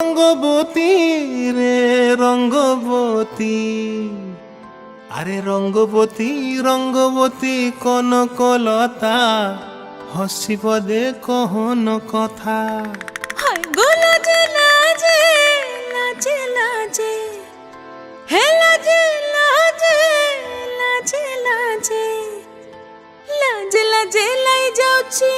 রঙ্গবতী রে, রঙ্গবতী। আরে রঙ্গবতী রঙ্গবতী কনকলতা হসিব দে কহন কথা। হায় গো লাজে লাজে লাজে লাজে হে লাজে লাজে লাজে লাজে লাজে লাজে লাই যাଉଛି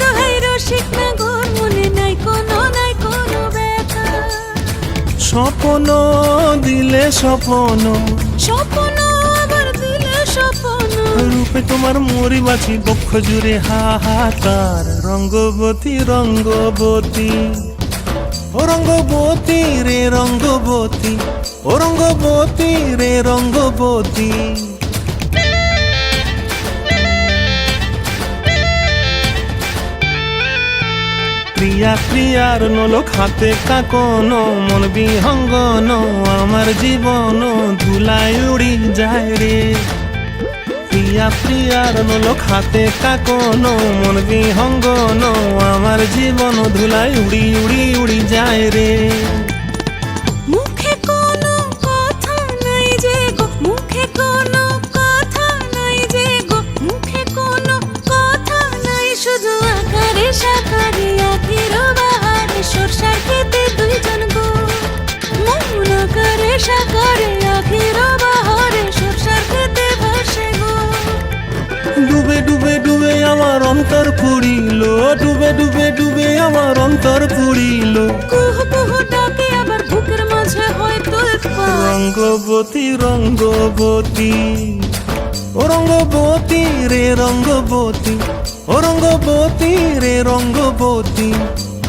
দোহাই রসিক নাগর মনে নাই কোনো নাই কোনো ব্যথা। স্বপন দিলে স্বপন। স্বপ্ন আবার দিলে স্বপ্ন। রূপে তোমার মরি বাছি বক্ষ জুড়ে হাহাকার রঙ্গবতী রঙ্গবতী। ও রঙ্গবতী রে রঙ্গবতী ও রঙ্গবতী রে রঙ্গবতী। ক্রিয়া আর নলোক হাতে কাকন, মন বিহঙ্গন, আমার জীবন ধুলায় উড়ি যায় রে। প্রিয়া প্রিয়ার নলোক হাতে কাকন, মন বিহঙ্গন, আমার জীবন ধুলায় উড়ি উড়ি উড়ি যায় রে। আকারে সাকারে আখির বাহারে সরষার খেতে ভাসে গো। ডুবে ডুবে ডুবে আমার অন্তর পুড়িল ডুবে ডুবে ডুবে আমার অন্তর পুড়িল। কুহু কুহু ডাকে আবার বুকের মাঝে হয়তো পা। রঙ্গবতী রঙ্গবতী ও রঙ্গবতী রে রঙ্গবতী ও রঙ্গবতী রে রঙ্গবতী।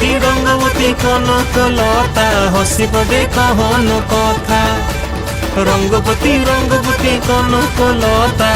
রঙ্গবতী রঙ্গবতী কনক লতা হসিব দে হন কথা। রঙ্গবতী রঙ্গবতী কনক লতা।